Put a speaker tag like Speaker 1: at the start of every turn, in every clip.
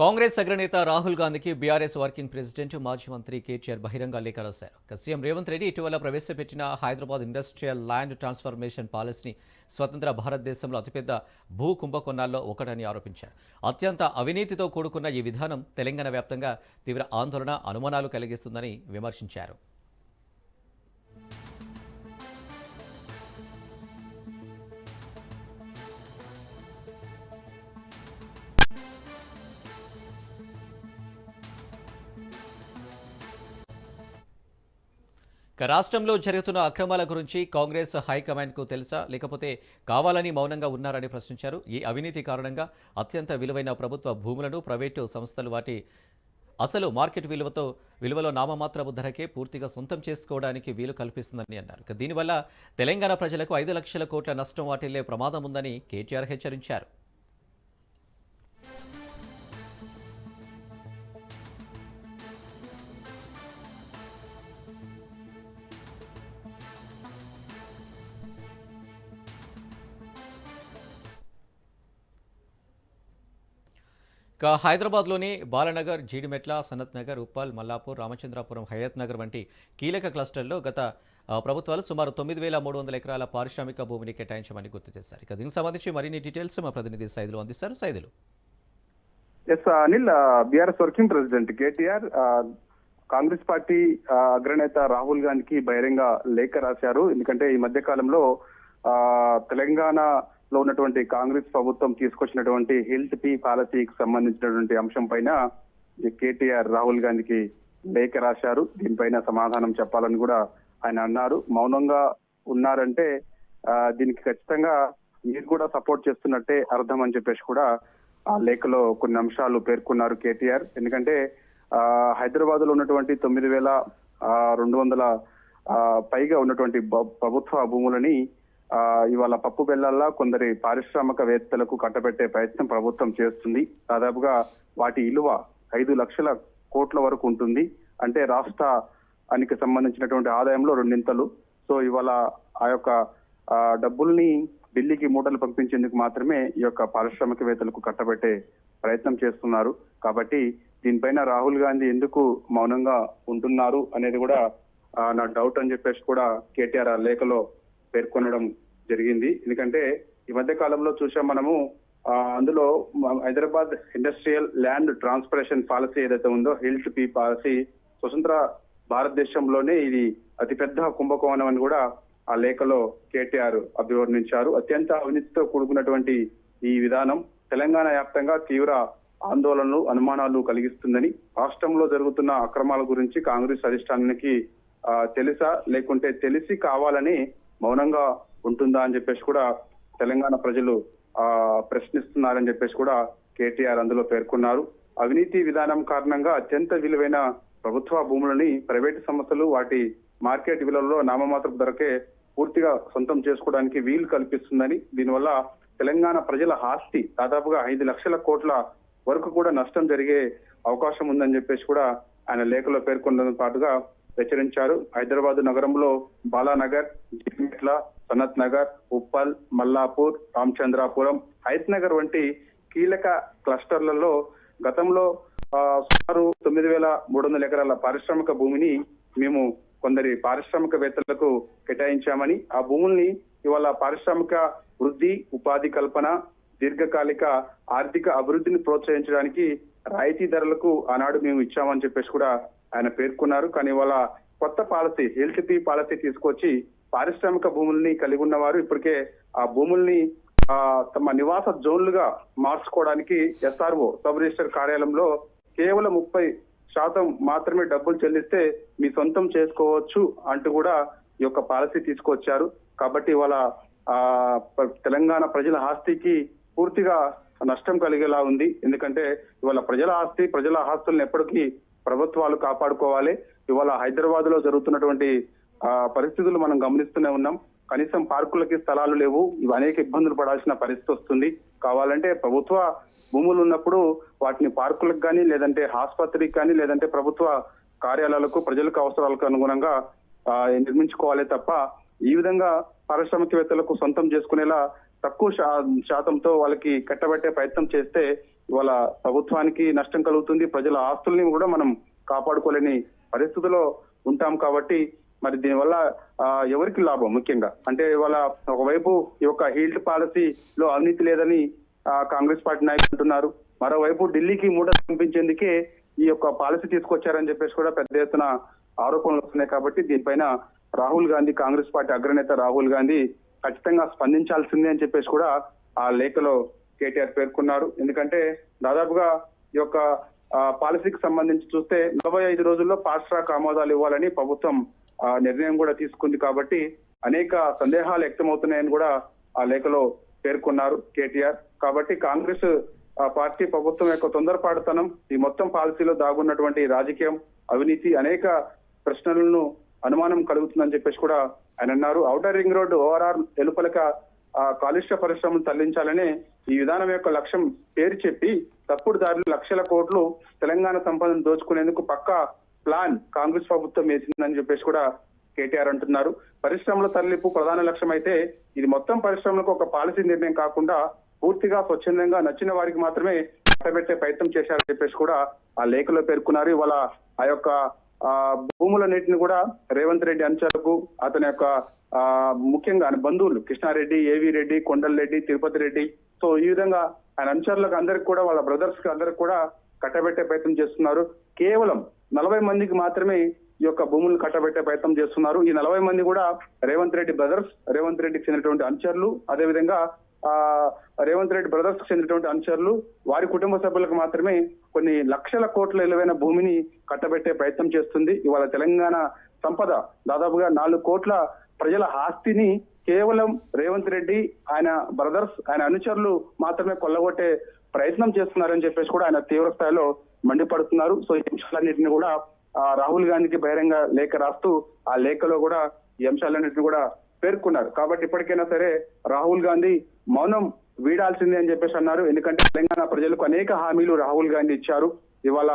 Speaker 1: కాంగ్రెస్ అగ్రనేత రాహుల్ గాంధీకి BRS working president మాజీ మంత్రి కేటీఆర్ బహిరంగ లేఖ రాశారు. సీఎం రేవంత్ రెడ్డి ఇటీవల ప్రవేశపెట్టిన హైదరాబాద్ ఇండస్ట్రియల్ ల్యాండ్ ట్రాన్స్ఫర్మేషన్ పాలసీని స్వతంత్ర భారతదేశంలో అతిపెద్ద భూ కుంభకోణాల్లో ఒకటని ఆరోపించారు. అత్యంత అవినీతితో కూడుకున్న ఈ విధానం తెలంగాణ వ్యాప్తంగా తీవ్ర ఆందోళన అనుమానాలు కలిగిస్తుందని విమర్శించారు. రాష్ట్రంలో జరుగుతున్న అక్రమాల గురించి కాంగ్రెస్ హైకమాండ్కు తెలుసా? లేకపోతే కావాలని మౌనంగా ఉన్నారని ప్రశ్నించారు. ఈ అవినీతి కారణంగా అత్యంత విలువైన ప్రభుత్వ భూములను ప్రైవేటు సంస్థలు వాటి అసలు మార్కెట్ విలువతో విలువలో నామమాత్రపు ధరకే పూర్తిగా సొంతం చేసుకోవడానికి వీలు కల్పిస్తుందని అన్నారు. దీనివల్ల తెలంగాణ ప్రజలకు ఐదు లక్షల కోట్ల నష్టం వాటిల్లే ప్రమాదం ఉందని కేటీఆర్ హెచ్చరించారు. ఇక హైదరాబాద్లోని బాలనగర్ జీడిమెట్ల సనత్ నగర్ ఉప్పల్ మల్లాపూర్ రామచంద్రాపురం హయత్ నగర్ వంటి కీలక క్లస్టర్లో గత ప్రభుత్వాలు సుమారు తొమ్మిది వేల మూడు వందల ఎకరాల పారిశ్రామిక భూమిని కేటాయించమని గుర్తు చేశారు. ఇక దీనికి సంబంధించి మరిన్ని డీటెయిల్స్ మా ప్రతినిధి సైదులు అందిస్తారు. Saidulu.
Speaker 2: S Anil BRS working president KTR Congress party అగ్రనేత రాహుల్ గాంధీకి బహిరంగ లేఖ రాశారు. ఎందుకంటే ఈ మధ్య కాలంలో తెలంగాణ లో ఉన్నటువంటి కాంగ్రెస్ ప్రభుత్వం తీసుకొచ్చినటువంటి హెల్త్ పీ పాలసీకి సంబంధించినటువంటి అంశం పైన కేటీఆర్ రాహుల్ గాంధీకి లేఖ రాశారు. దీనిపైన సమాధానం చెప్పాలని కూడా ఆయన అన్నారు. మౌనంగా ఉన్నారంటే దీనికి ఖచ్చితంగా మీరు కూడా సపోర్ట్ చేస్తున్నట్టే అర్థం అని చెప్పేసి కూడా ఆ లేఖలో కొన్ని అంశాలు పేర్కొన్నారు కేటీఆర్. ఎందుకంటే ఆ, హైదరాబాద్లో ఉన్నటువంటి తొమ్మిది వేల ఆ, రెండు వందల ఆ, పైగా ఉన్నటువంటి ప్రభుత్వ భూములని ఇవాళ పప్పు బెల్లల్లా కొందరి పారిశ్రామికవేత్తలకు కట్టబెట్టే ప్రయత్నం ప్రభుత్వం చేస్తుంది. దాదాపుగా వాటి విలువ ఐదు లక్షల కోట్ల వరకు ఉంటుంది. అంటే రాష్ట్రానికి సంబంధించినటువంటి ఆదాయంలో రెండింతలు. సో ఇవాళ ఆ యొక్క డబ్బుల్ని ఢిల్లీకి మూటలు పంపించేందుకు మాత్రమే ఈ యొక్క పారిశ్రామికవేత్తలకు కట్టబెట్టే ప్రయత్నం చేస్తున్నారు. కాబట్టి దీనిపైన రాహుల్ గాంధీ ఎందుకు మౌనంగా ఉంటున్నారు అనేది కూడా నా డౌట్ అని చెప్పేసి కూడా కేటీఆర్ ఆ లేఖలో పేర్కొనడం జరిగింది. ఎందుకంటే ఈ మధ్య కాలంలో చూసాం మనము అందులో Hyderabad industrial land transformation policy ఏదైతే ఉందో హెల్త్ పీ పాలసీ స్వతంత్ర భారతదేశంలోనే ఇది అతిపెద్ద కుంభకోణం అని కూడా ఆ లేఖలో కేటీఆర్ అభివర్ణించారు. అత్యంత అవినీతితో కూడుకున్నటువంటి ఈ విధానం తెలంగాణ వ్యాప్తంగా తీవ్ర ఆందోళనలు అనుమానాలు కలిగిస్తుందని రాష్ట్రంలో జరుగుతున్న అక్రమాల గురించి కాంగ్రెస్ అధిష్టానానికి తెలుసా? లేకుంటే తెలిసి కావాలని మౌనంగా ఉంటుందా అని చెప్పేసి కూడా తెలంగాణ ప్రజలు ఆ ప్రశ్నిస్తున్నారని చెప్పేసి కూడా కేటీఆర్ అందులో పేర్కొన్నారు. అవినీతి విధానం కారణంగా అత్యంత విలువైన ప్రభుత్వ భూములని ప్రైవేటు సంస్థలు వాటి మార్కెట్ విలువలో నామమాత్రపు ధరకే పూర్తిగా సొంతం చేసుకోవడానికి వీలు కల్పిస్తుందని దీనివల్ల తెలంగాణ ప్రజల ఆస్తి దాదాపుగా ఐదు లక్షల కోట్ల వరకు కూడా నష్టం జరిగే అవకాశం ఉందని చెప్పేసి కూడా ఆయన లేఖలో పేర్కొనడంతో పాటుగా హెచ్చరించారు హైదరాబాద్ నగరంలో బాలానగర్ జిమ్మెట్ల సనత్ నగర్ ఉప్పల్ మల్లాపూర్ రామచంద్రాపురం హైత్ నగర్ వంటి కీలక క్లస్టర్లలో గతంలో సుమారు తొమ్మిది వేల మూడు వందల ఎకరాల పారిశ్రామిక భూమిని మేము కొందరి పారిశ్రామికవేత్తలకు కేటాయించామని ఆ భూముల్ని ఇవాళ పారిశ్రామిక వృద్ధి ఉపాధి కల్పన దీర్ఘకాలిక ఆర్థిక అభివృద్ధిని ప్రోత్సహించడానికి రాయితీ ధరలకు ఆనాడు మేము ఇచ్చామని చెప్పేసి కూడా ఆయన పేర్కొన్నారు. కానీ ఇవాళ కొత్త పాలసీ హెల్త్ పీ పాలసీ తీసుకొచ్చి పారిశ్రామిక భూముల్ని కలిగి ఉన్నవారు ఇప్పటికే ఆ భూముల్ని తమ నివాస జోన్లుగా మార్చుకోవడానికి ఎస్ఆర్ఓ సబ్ రిజిస్టర్ కార్యాలయంలో కేవలం ముప్పై శాతం మాత్రమే డబ్బులు చెల్లిస్తే మీ సొంతం చేసుకోవచ్చు అంటూ కూడా ఈ యొక్క పాలసీ తీసుకొచ్చారు. కాబట్టి ఇవాళ ఆ తెలంగాణ ప్రజల ఆస్తికి పూర్తిగా నష్టం కలిగేలా ఉంది. ఎందుకంటే ఇవాళ ప్రజల ఆస్తి ప్రజల ఆస్తులను ఎప్పటికీ ప్రభుత్వాలు కాపాడుకోవాలి. ఇవాళ హైదరాబాద్లో జరుగుతున్నటువంటి పరిస్థితులు మనం గమనిస్తూనే ఉన్నాం. కనీసం పార్కులకి స్థలాలు లేవు. ఇవి అనేక ఇబ్బందులు పడాల్సిన పరిస్థితి వస్తుంది. కావాలంటే ప్రభుత్వ భూములు ఉన్నప్పుడు వాటిని పార్కులకు కానీ లేదంటే ఆసుపత్రికి కానీ లేదంటే ప్రభుత్వ కార్యాలయాలకు ప్రజలకు అవసరాలకు అనుగుణంగా నిర్మించుకోవాలి తప్ప ఈ విధంగా పారిశ్రామికవేత్తలకు సొంతం చేసుకునేలా తక్కువ శా- శాతంతో వాళ్ళకి కట్టబెట్టే ప్రయత్నం చేస్తే ఇవాళ ప్రభుత్వానికి నష్టం కలుగుతుంది. ప్రజల ఆస్తుల్ని కూడా మనం కాపాడుకోలేని పరిస్థితిలో ఉంటాం కాబట్టి మరి దీనివల్ల ఎవరికి లాభం ముఖ్యంగా? అంటే ఇవాళ ఒకవైపు ఈ యొక్క హీల్డ్ పాలసీలో అవినీతి లేదని కాంగ్రెస్ పార్టీ నాయకులు అంటున్నారు. మరోవైపు ఢిల్లీకి మూడ పంపించేందుకే ఈ యొక్క పాలసీ తీసుకొచ్చారని చెప్పేసి కూడా పెద్ద ఎత్తున ఆరోపణలు వస్తున్నాయి కాబట్టి దీనిపైన రాహుల్ గాంధీ కాంగ్రెస్ పార్టీ అగ్రనేత రాహుల్ గాంధీ ఖచ్చితంగా స్పందించాల్సిందే అని చెప్పేసి కూడా ఆ లేఖలో కేటీఆర్ పేర్కొన్నారు. ఎందుకంటే దాదాపుగా ఈ యొక్క పాలసీకి సంబంధించి చూస్తే నలభై ఐదు రోజుల్లో ఫాస్ట్ ట్రాక్ ఆమోదాలు ఇవ్వాలని ప్రభుత్వం ఆ, నిర్ణయం కూడా తీసుకుంది కాబట్టి అనేక సందేహాలు వ్యక్తమవుతున్నాయని కూడా ఆ లేఖలో పేర్కొన్నారు కేటీఆర్. కాబట్టి కాంగ్రెస్ ఆ, పార్టీ ప్రభుత్వం యొక్క తొందరపాటుతనం ఈ మొత్తం పాలసీలో దాగున్నటువంటి రాజకీయం అవినీతి అనేక ప్రశ్నలను అనుమానం కలుగుతుందని చెప్పేసి కూడా ఆయన అన్నారు. ఔటర్ రింగ్ రోడ్డు ఓఆర్ఆర్ ఎలుపలక కాలుష్య పరిశ్రమను తరలించాలని ఈ విధానం యొక్క లక్ష్యం పేరు చెప్పి తప్పుడు దారులు లక్షల కోట్లు తెలంగాణ సంపదను దోచుకునేందుకు పక్కా ప్లాన్ కాంగ్రెస్ ప్రభుత్వం వేసిందని చెప్పేసి కూడా కేటీఆర్ అంటున్నారు. పరిశ్రమల తరలింపు ప్రధాన లక్ష్యం అయితే ఇది మొత్తం పరిశ్రమలకు ఒక పాలసీ నిర్ణయం కాకుండా పూర్తిగా స్వచ్ఛందంగా నచ్చిన వారికి మాత్రమే కట్టబెట్టే ప్రయత్నం చేశారని చెప్పేసి కూడా ఆ లేఖలో పేర్కొన్నారు. ఇవాళ ఆ యొక్క ఆ భూములన్నింటిని కూడా రేవంత్ రెడ్డి అంశాలకు అతని యొక్క ముఖ్యంగా ఆయన బంధువులు కృష్ణారెడ్డి ఏవి రెడ్డి కొండల్ రెడ్డి తిరుపతి రెడ్డి. సో ఈ విధంగా ఆయన అనుచరులకు అందరికి కూడా వాళ్ళ బ్రదర్స్కి అందరికి కూడా కట్టబెట్టే ప్రయత్నం చేస్తున్నారు. కేవలం నలభై మందికి మాత్రమే ఈ యొక్క భూములను కట్టబెట్టే ప్రయత్నం చేస్తున్నారు. ఈ నలభై మంది కూడా రేవంత్ రెడ్డి బ్రదర్స్ రేవంత్ రెడ్డికి చెందినటువంటి అనుచరులు. అదేవిధంగా ఆ రేవంత్ రెడ్డి బ్రదర్స్ చెందినటువంటి అనుచరులు. వారి కుటుంబ సభ్యులకు మాత్రమే కొన్ని లక్షల కోట్ల విలువైన భూమిని కట్టబెట్టే ప్రయత్నం చేస్తుంది. ఇవాళ తెలంగాణ సంపద దాదాపుగా నాలుగు కోట్ల ప్రజల ఆస్తిని కేవలం రేవంత్ రెడ్డి ఆయన బ్రదర్స్ ఆయన అనుచరులు మాత్రమే కొల్లగొట్టే ప్రయత్నం చేస్తున్నారని చెప్పేసి కూడా ఆయన తీవ్ర స్థాయిలో మండిపడుతున్నారు. సో ఈ అంశాలన్నింటినీ కూడా ఆ, రాహుల్ గాంధీకి బహిరంగ లేఖ రాస్తూ ఆ లేఖలో కూడా ఈ అంశాలన్నింటినీ కూడా పేర్కొన్నారు. కాబట్టి ఇప్పటికైనా సరే రాహుల్ గాంధీ మౌనం వీడాల్సిందే అని చెప్పేసి అన్నారు. ఎందుకంటే తెలంగాణ ప్రజలకు అనేక హామీలు రాహుల్ గాంధీ ఇచ్చారు. ఇవాళ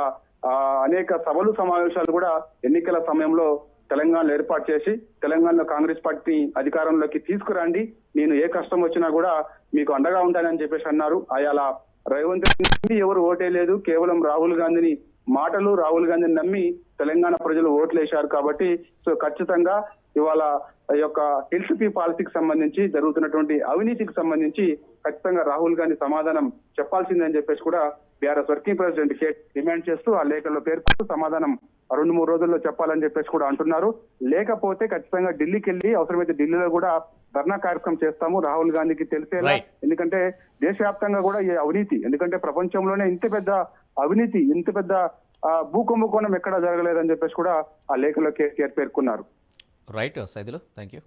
Speaker 2: ఆ, అనేక సభలు సమావేశాలు కూడా ఎన్నికల సమయంలో తెలంగాణలో ఏర్పాటు చేసి తెలంగాణలో కాంగ్రెస్ పార్టీ అధికారంలోకి తీసుకురండి. నేను ఏ కష్టం వచ్చినా కూడా మీకు అండగా ఉంటానని చెప్పేసి అన్నారు. అయాల రేవంత్ రెడ్డి ఎవరు ఓటేయలేదు కేవలం రాహుల్ గాంధీని మాటలు రాహుల్ గాంధీని నమ్మి తెలంగాణ ప్రజలు ఓట్లు వేశారు కాబట్టి సో ఖచ్చితంగా ఇవాళ యొక్క ఎల్సిపి పాలసీకి సంబంధించి జరుగుతున్నటువంటి అవినీతికి సంబంధించి ఖచ్చితంగా రాహుల్ గాంధీ సమాధానం చెప్పాల్సిందని చెప్పేసి కూడా బీఆర్ఎస్ వర్కింగ్ ప్రెసిడెంట్ కే డిమాండ్ చేస్తూ ఆ లేఖలో పేర్కొంటూ సమాధానం రెండు మూడు రోజుల్లో చెప్పాలని చెప్పేసి కూడా అంటున్నారు. లేకపోతే ఖచ్చితంగా ఢిల్లీకి వెళ్ళి అవసరమైతే ఢిల్లీలో కూడా ధర్నా కార్యక్రమం చేస్తాము. రాహుల్ గాంధీకి తెలిసేలా
Speaker 1: Right.
Speaker 2: ఎందుకంటే దేశవ్యాప్తంగా కూడా ఈ అవినీతి ఎందుకంటే ప్రపంచంలోనే ఇంత పెద్ద అవినీతి ఇంత పెద్ద ఆ, భూ కుంభకోణం ఎక్కడా జరగలేదని చెప్పేసి కూడా ఆ లేఖలో కేసీఆర్ పేర్కొన్నారు.
Speaker 1: Right Saidulu thank you